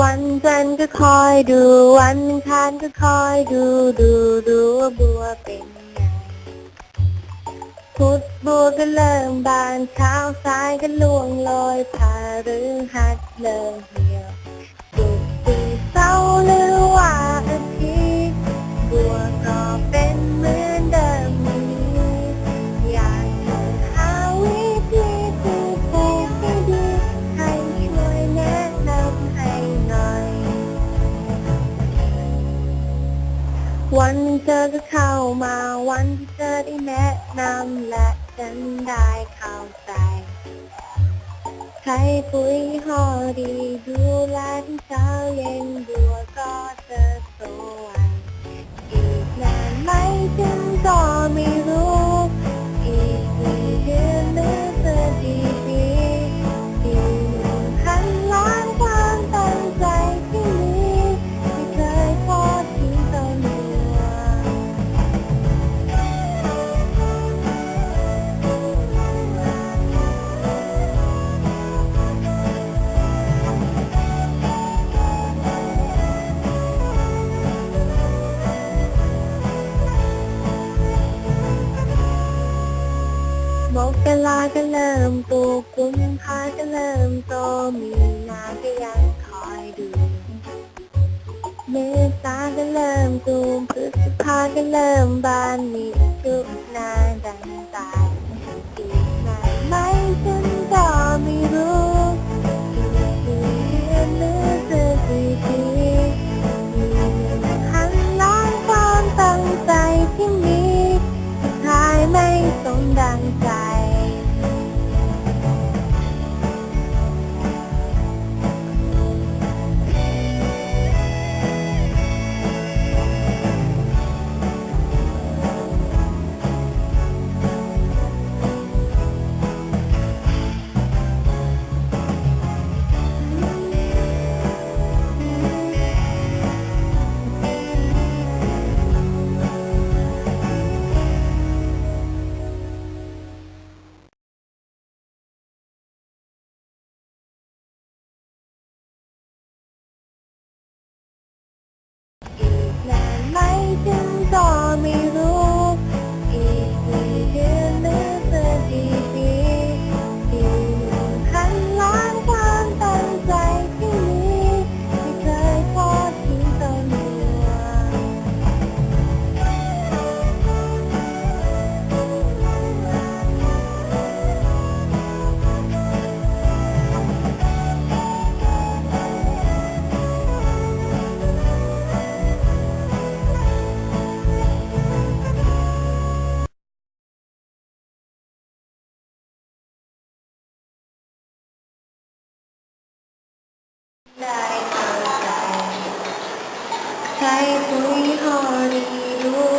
วันจันทร์ก็คอยดู วันอังคารก็คอยดู ดูดูว่าบัวเป็นไงพุธบัวก็เริ่มบานเช้าสายก็ล่วงลอยผ่าหรือหัดเริ่ม วันเธอก็เข้ามาวันที่เธอได้แนะนำและฉันได้เข้าใจใช้ปุ๋ยหอดีดูแลที่เช้าเย็นด้วย มกราก็เริ่มปลูกกุมภาก็เริ่มโตมีนาก็ยังคอยดู เมษาก็เริ่มตูมพฤษภาก็เริ่มบานมี ใช้ปุ๋ยหอดีด้วย